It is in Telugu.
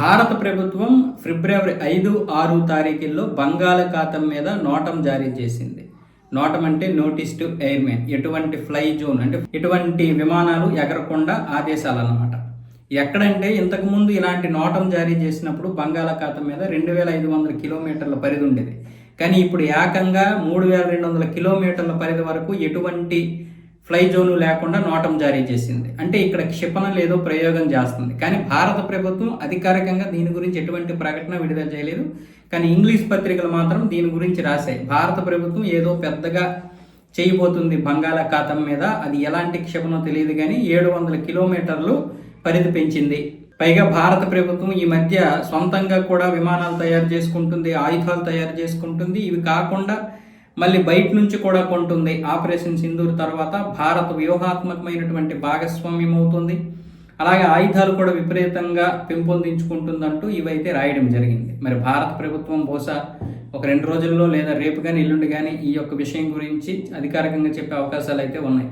భారత ప్రభుత్వం ఫిబ్రవరి ఐదు ఆరు తారీఖుల్లో బంగాళాఖాతం మీద నోటం జారీ చేసింది. నోటం అంటే నోటీస్ టు ఎయిర్మెన్. ఎటువంటి ఫ్లై జోన్ అంటే ఎటువంటి విమానాలు ఎగరకుండా ఆదేశాలు అన్నమాట ఎక్కడంటే ఇంతకుముందు ఇలాంటి నోటం జారీ చేసినప్పుడు బంగాళాఖాతం మీద రెండు వేల ఐదు వందల కిలోమీటర్ల పరిధి ఉండేది. కానీ ఇప్పుడు ఏకంగా మూడు వేల రెండు వందల కిలోమీటర్ల పరిధి వరకు ఎటువంటి ఫ్లై జోను లేకుండా నోటం జారీ చేసింది. అంటే ఇక్కడ క్షిపణులు ఏదో ప్రయోగం చేస్తుంది. కానీ భారత ప్రభుత్వం అధికారికంగా దీని గురించి ఎటువంటి ప్రకటన విడుదల చేయలేదు. కానీ ఇంగ్లీష్ పత్రికలు మాత్రం దీని గురించి రాశాయి. భారత ప్రభుత్వం ఏదో పెద్దగా చేయబోతుంది బంగాళాఖాతం మీద. అది ఎలాంటి క్షిపణో తెలియదు కానీ ఏడు వందల కిలోమీటర్లు పరిధి పెంచింది. పైగా భారత ప్రభుత్వం ఈ మధ్య సొంతంగా కూడా విమానాలు తయారు చేసుకుంటుంది ఆయుధాలు తయారు చేసుకుంటుంది. ఇవి కాకుండా మళ్ళీ బయట నుంచి కూడా కొంటుంది. ఆపరేషన్ సింధూర్ తర్వాత భారత్ వ్యూహాత్మకమైనటువంటి భాగస్వామ్యం అవుతుంది అలాగే ఆయుధాలు కూడా విపరీతంగా పెంపొందించుకుంటుందంటూ ఇవైతే రాయడం జరిగింది. మరి భారత ప్రభుత్వం బహుశా ఒక రెండు రోజుల్లో లేదా రేపు కానీ ఎల్లుండి కానీ ఈ యొక్క విషయం గురించి అధికారికంగా చెప్పే అవకాశాలు అయితే ఉన్నాయి.